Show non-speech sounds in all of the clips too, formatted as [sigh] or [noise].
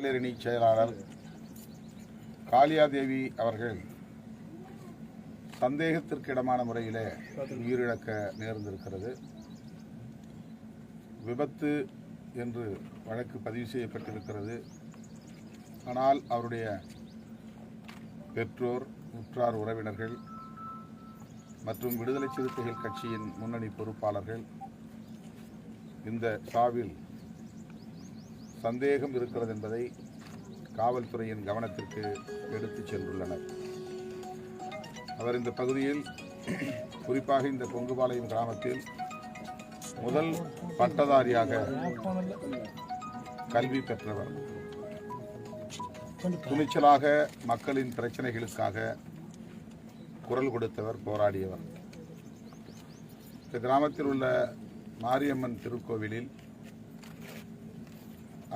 இளைஞரணி செயலாளர் காளியாதேவி அவர்கள் சந்தேகத்திற்கிடமான முறையிலே உயிரிழக்க நேர்ந்திருக்கிறது. விபத்து என்று வழக்கு பதிவு செய்யப்பட்டிருக்கிறது. ஆனால் அவருடைய பெற்றோர் உற்றார் உறவினர்கள் மற்றும் விடுதலை சிறுத்தைகள் கட்சியின் முன்னணி பொறுப்பாளர்கள் இந்த சாவில் சந்தேகம் இருக்கிறது என்பதை காவல்துறையின் கவனத்திற்கு எடுத்துச் சென்றுள்ளனர். அவர் இந்த பகுதியில் குறிப்பாக இந்த கொங்குபாளையம் கிராமத்தில் முதல் பட்டதாரியாக கல்வி பெற்றவர். துணிச்சலாக மக்களின் பிரச்சனைகளுக்காக குரல் கொடுத்தவர் போராடியவர். இந்த கிராமத்தில் உள்ள மாரியம்மன் திருக்கோவிலில்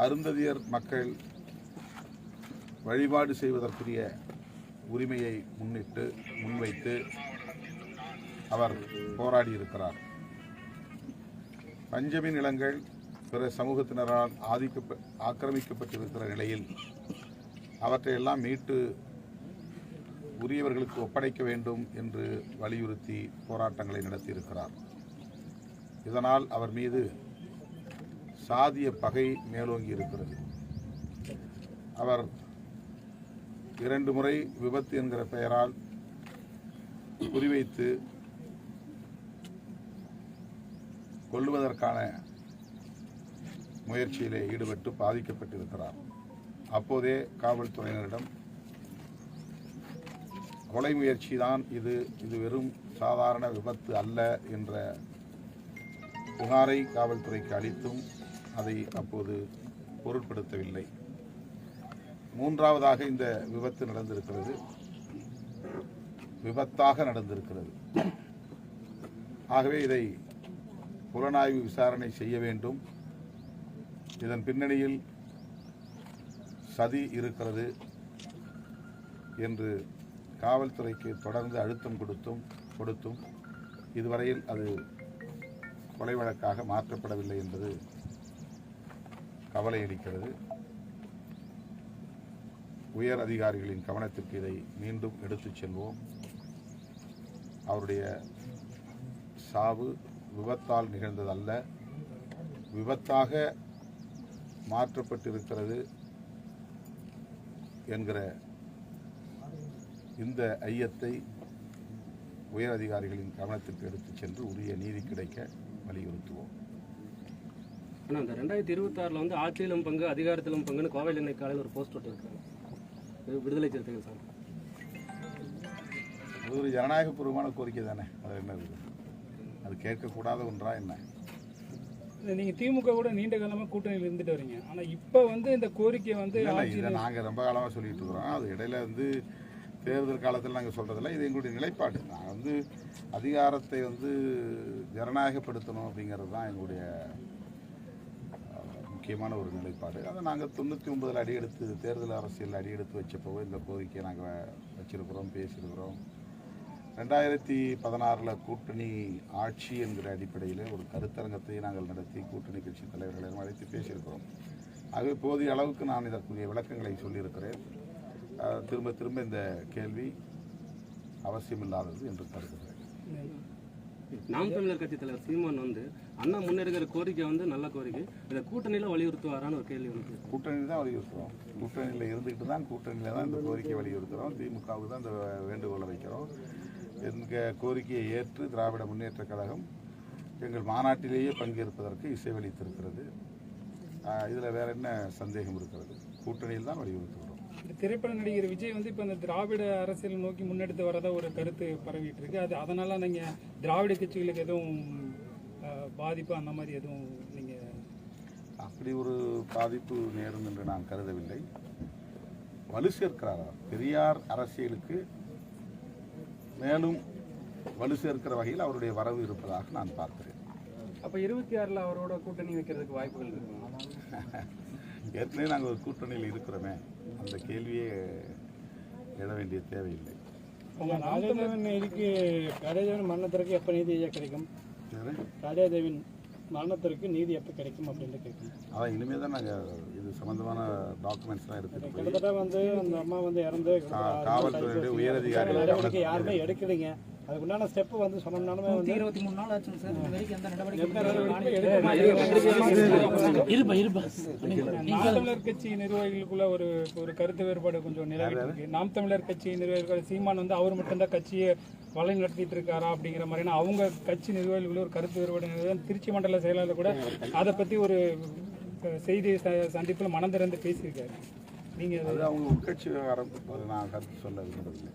அருந்ததியர் மக்கள் வழிபாடு செய்வதற்குரிய உரிமையை முன்னிட்டு முன்வைத்து அவர் போராடியிருக்கிறார். பஞ்சமி நிலங்கள் பிற சமூகத்தினரால் ஆதிக்க ஆக்கிரமிக்கப்பட்டிருக்கிற நிலையில் அவற்றையெல்லாம் மீட்டு உரியவர்களுக்கு ஒப்படைக்க வேண்டும் என்று வலியுறுத்தி போராட்டங்களை நடத்தியிருக்கிறார். இதனால் அவர் மீது சாதிய பகை மேலோங்கி இருக்கிறது. அவர் இரண்டு முறை விபத்து என்கிற பெயரால் குறிவைத்து கொல்லுவதற்கான முயற்சியிலே ஈடுபட்டு பாதிக்கப்பட்டிருக்கிறார். அப்போதே காவல்துறையினரிடம் கொலை முயற்சி தான் இது இது வெறும் சாதாரண விபத்து அல்ல என்ற புகாரை காவல்துறைக்கு அளித்தும் அதை அப்போது பொருட்படுத்தவில்லை. மூன்றாவதாக இந்த விபத்து நடந்திருக்கிறது. விபத்தாக நடந்திருக்கிறது. ஆகவே இதை புலனாய்வு விசாரணை செய்ய வேண்டும். இதன் பின்னணியில் சதி இருக்கிறது என்று காவல்துறைக்கு தொடர்ந்து அழுத்தம் கொடுத்தும் கொடுத்தும் இதுவரையில் அது கொலை வழக்காக மாற்றப்படவில்லை என்பது கவலை அளிக்கிறது உயர் அதிகாரிகளின் கவனத்திற்கு இதை மீண்டும் எடுத்துச் செல்வோம். அவருடைய சாவு விபத்தால் நிகழ்ந்ததல்ல. விபத்தாக மாற்றப்பட்டிருக்கிறது என்கிற இந்த ஐயத்தை உயர் அதிகாரிகளின் கவனத்திற்கு எடுத்துச் சென்று உரிய நீதி கிடைக்க வலியுறுத்துவோம். ஆனால் அந்த ரெண்டாயிரத்தி இருபத்தாறில் வந்து ஆட்சியிலும் பங்கு அதிகாரத்திலும் பங்குன்னு கோவில் எண்ணெய் காலையில் ஒரு போஸ்ட் விட்டுருக்காங்க இது விடுதலை சிறுத்தைகள் சார் அது ஒரு ஜனநாயகபூர்வமான கோரிக்கை தானே? அது என்ன இருக்குது அது கேட்கக்கூடாத ஒன்றா என்ன? இல்ல, நீங்க திமுக கூட நீண்ட காலமா கூட்டணியில் இருந்துட்டு வரீங்க. ஆனா இப்ப வந்து இந்த கோரிக்கை வந்து இதை நாங்கள் ரொம்ப காலமாக சொல்லிட்டு இருக்கிறோம். அது இடையில வந்து தேர்தல் காலத்தில் நாங்கள் சொல்கிறதில்ல இது எங்களுடைய நிலைப்பாடு. நாங்கள் வந்து அதிகாரத்தை வந்து ஜனநாயகப்படுத்தணும் அப்படிங்கிறது தான் எங்களுடைய முக்கியமான ஒரு நிலைப்பாடு. அதை நாங்கள் தொண்ணூற்றி ஒன்பதில் அடியெடுத்து தேர்தல் அரசியல் அடியெடுத்து வச்சப்போ இந்த கோரிக்கையை நாங்கள் வச்சிருக்கிறோம் பேசியிருக்கிறோம். ரெண்டாயிரத்தி பதினாறில் கூட்டணி ஆட்சி என்கிற அடிப்படையில் ஒரு கருத்தரங்கத்தை நாங்கள் நடத்தி கூட்டணி கட்சி தலைவர்களிடம் அழைத்து பேசியிருக்கிறோம். ஆகவே போதிய அளவுக்கு நான் இதற்குரிய விளக்கங்களை சொல்லியிருக்கிறேன். திரும்ப திரும்ப இந்த கேள்வி அவசியமில்லாதது என்று கருதுகிறேன். நாம் தமிழர் கட்சி தலைவர் சீமான் வந்து அண்ணா முன்னெடுக்கிற கோரிக்கை வந்து நல்ல கோரிக்கை. இதை கூட்டணியில் வலியுறுத்துவாரான்னு ஒரு கேள்வி வந்து கூட்டணியில் தான் வலியுறுத்துறோம். கூட்டணியில் இருந்துக்கிட்டு தான் கூட்டணியில் தான் இந்த கோரிக்கை வலியுறுத்துகிறோம் திமுகவுக்கு தான் இந்த வேண்டுகோளை வைக்கிறோம். எங்கள் கோரிக்கையை ஏற்று திராவிட முன்னேற்றக் கழகம் எங்கள் மாநாட்டிலேயே பங்கேற்பதற்கு இசைவளித்திருக்கிறது. இதில் வேற என்ன சந்தேகம் இருக்கிறது? கூட்டணியில் தான் வலியுறுத்துகிறோம். திரைப்பட நடிகர் விஜய் வந்து இப்ப இந்த திராவிட அரசியல் நோக்கி முன்னெடுத்து வரதா ஒரு கருத்து பரவிட்டு இருக்கு. அது அதனால நீங்க திராவிட கட்சிகளுக்கு எதுவும் பாதிப்பு அந்த மாதிரி எதுவும் நீங்க அப்படி ஒரு பாதிப்பு நேரும் என்று நான் கருதவில்லை. வலு சேர்க்கிறார். பெரியார் அரசியலுக்கு மேலும் வலு சேர்க்கிற வகையில் அவருடைய வரவு இருப்பதாக நான் பார்க்கிறேன். அப்ப இருபத்தி ஆறுல அவரோட கூட்டணி வைக்கிறதுக்கு வாய்ப்புகள் இருக்குமா? [laughs] ஏற்கனவே நாங்கள் ஒரு கூட்டணியில் இருக்கிறோமே. அந்த கேள்வியே எழ வேண்டிய தேவையில்லை. ராஜேந்திரன் இதுக்கு ராஜேந்திரன் மரணத்திற்கு எப்ப நீதி கிடைக்கும்? ராஜாதேவின் மரணத்திற்கு நீதி எப்போ கிடைக்கும் அப்படின்னு கேட்கணும். அதான் இனிமேல் தான் நாங்கள் இது சம்மந்தமான டாக்குமெண்ட்ஸ்லாம் போய் கிட்டத்தட்ட வந்து அந்த அம்மா வந்து இறந்து காவல்துறையுடைய நடவடிக்கை யாருமே எடுக்கலைங்க. அதுக்குண்டான ஸ்டெப் வந்து சொன்னோம்னாலுமே வந்து இருபத்தி மூணு நாள் ஆச்சுங்க சார். இது வரைக்கும் எந்த நடவடிக்கை இருப்பா இருப்பா. நாம் தமிழர் கட்சி நிர்வாகிகளுக்குள்ள ஒரு ஒரு கருத்து வேறுபாடு கொஞ்சம் நிலவிட்டு இருக்கு. நாம் தமிழர் கட்சி நிர்வாகிகள் சீமான் வந்து அவர் மட்டும்தான் கட்சியை வழி நடத்திட்டு இருக்காரா அப்படிங்கிற மாதிரினா அவங்க கட்சி நிர்வாகிகளுக்குள்ள ஒரு கருத்து வேறுபாடு. திருச்சி மண்டல செயலாளர் கூட அதை பத்தி ஒரு செய்தி ச- சந்திப்புல மனம் திறந்து பேசியிருக்காரு. நீங்க அது அவங்க உட்கட்சி விவகாரம் நான் கருத்து சொல்ல விரும்புறதில்லை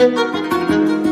அதை